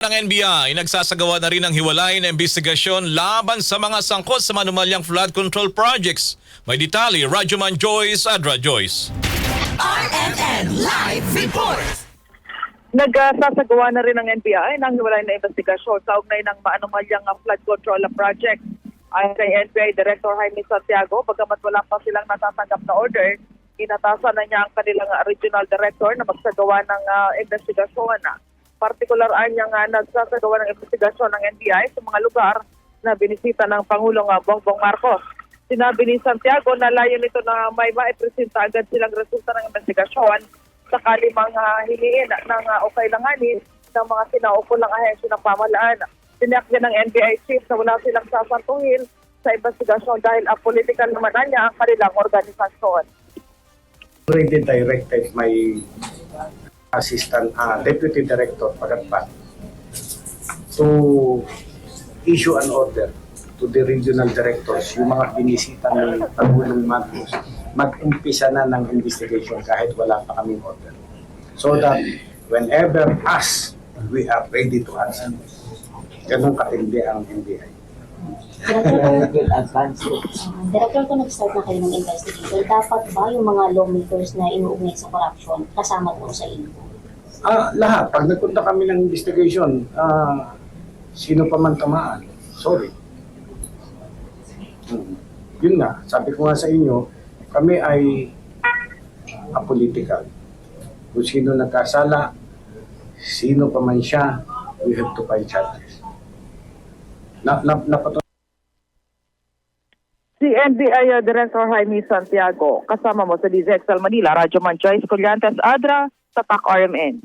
ng NBI, nagsasagawa na rin ng hiwalay na investigasyon laban sa mga sangkot sa manumalyang flood control projects. May detalye, Rajuman Joyce, Adra Joyce. RMN Live Report. Nagsasagawa na rin ng NBI ng hiwalay na investigasyon sa ugnay ng maanumalyang flood control project. Ayon kay NBI Director Jaime Santiago, bagamat wala pa silang natatanggap na order, inatasan na niya ang kanilang regional director na magsagawa ng uh, investigasyon. Partikular niya nga nagsasagawa ng investigasyon ng NBI sa mga lugar na binisita ng Pangulong Bongbong Marcos. Sinabi ni Santiago na layo nito na may maipresenta agad silang resulta ng investigasyon sakali mga hiliin ng uh, o kailanganin ng mga sinaukulang ahensya ng pamahalaan. Tiniyak niya ng NBI chief na wala silang sasantuhin sa investigasyon dahil ang political naman na niya ang kanilang organisasyon. already directed my assistant uh, deputy director Pagatpat to issue an order to the regional directors, yung mga binisita ng Pangulong Marcos, mag-umpisa na ng investigation kahit wala pa kaming order. So that whenever us, we are ready to answer. Ganun katindi ang NBI. Director, Director, kung nag-start na kayo ng investigation, dapat ba yung mga lawmakers na inuugnay sa corruption kasama po sa inyo? Ah, lahat. Pag nagpunta kami ng investigation, ah, sino pa man tamaan, sorry. Hmm. Yun nga, sabi ko nga sa inyo, kami ay apolitical. Kung sino nagkasala, sino pa man siya, we have to find charges. Na, na, napatu- Si NBI uh, Director Jaime Santiago, kasama mo sa DZXL Manila, Radyo Man Joyce Collantes Adra, Tatak RMN.